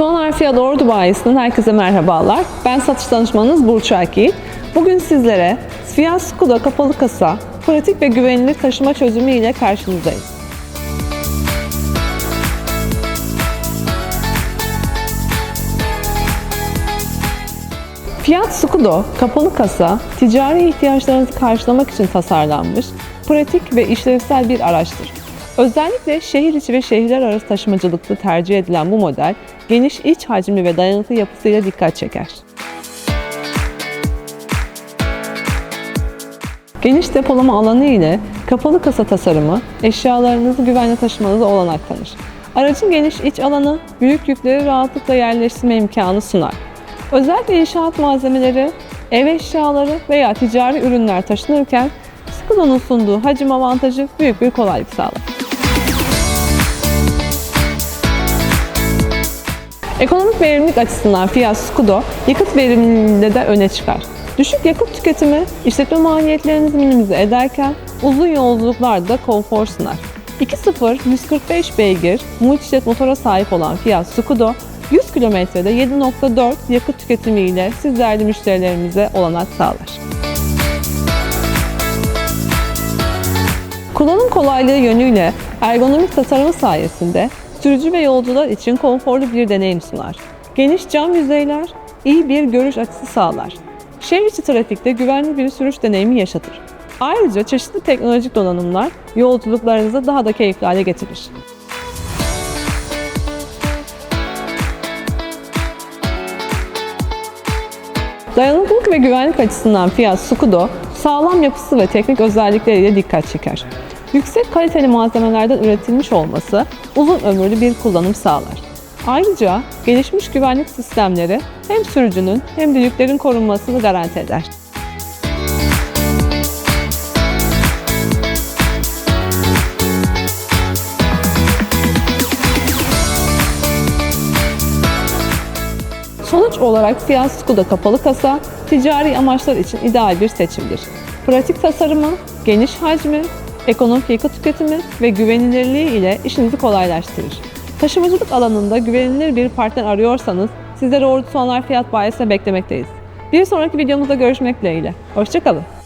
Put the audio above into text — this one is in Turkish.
Tuğan Fiyat Ordu Bayisi'nden herkese merhabalar. Ben satış danışmanınız Burcu Akil. Bugün sizlere Fiat Skoda kapalı kasa, pratik ve güvenilir taşıma çözümü ile karşınızdayız. Fiat Scudo kapalı kasa, ticari ihtiyaçlarınızı karşılamak için tasarlanmış, pratik ve işlevsel bir araçtır. Özellikle şehir içi ve şehirler arası taşımacılıkta tercih edilen bu model, geniş iç hacmi ve dayanıklı yapısıyla dikkat çeker. Geniş depolama alanı ile kapalı kasa tasarımı eşyalarınızı güvenle taşımanıza olanak tanır. Aracın geniş iç alanı büyük yükleri rahatlıkla yerleştirme imkanı sunar. Özellikle inşaat malzemeleri, ev eşyaları veya ticari ürünler taşınırken Scudo'nun sunduğu hacim avantajı büyük bir kolaylık sağlar. Ekonomik verimlilik açısından Fiat Scudo yakıt verimliliğinde de öne çıkar. Düşük yakıt tüketimi işletme maliyetlerinizi minimize ederken uzun yolculuklarda konfor sunar. 2.0 145 beygir multijet motora sahip olan Fiat Scudo 100 kilometrede 7.4 yakıt tüketimiyle siz değerli müşterilerimize olanak sağlar. Kullanım kolaylığı yönüyle ergonomik tasarımı sayesinde sürücü ve yolcular için konforlu bir deneyim sunar. Geniş cam yüzeyler iyi bir görüş açısı sağlar. Şehir içi trafikte güvenli bir sürüş deneyimi yaşatır. Ayrıca çeşitli teknolojik donanımlar yolculuklarınızı daha da keyifli hale getirir. Dayanıklılık ve güvenlik açısından Fiat Scudo, sağlam yapısı ve teknik özellikleriyle dikkat çeker. Yüksek kaliteli malzemelerden üretilmiş olması uzun ömürlü bir kullanım sağlar. Ayrıca gelişmiş güvenlik sistemleri hem sürücünün hem de yüklerin korunmasını garanti eder. Sonuç olarak Fiat Skoda kapalı kasa, ticari amaçlar için ideal bir seçimdir. Pratik tasarımı, geniş hacmi, ekonomik yakıt tüketimi ve güvenilirliği ile işinizi kolaylaştırır. Taşımacılık alanında güvenilir bir partner arıyorsanız sizleri Ordu Soğanlar Fiyat Bayisi'ne beklemekteyiz. Bir sonraki videomuzda görüşmek dileğiyle. Hoşçakalın.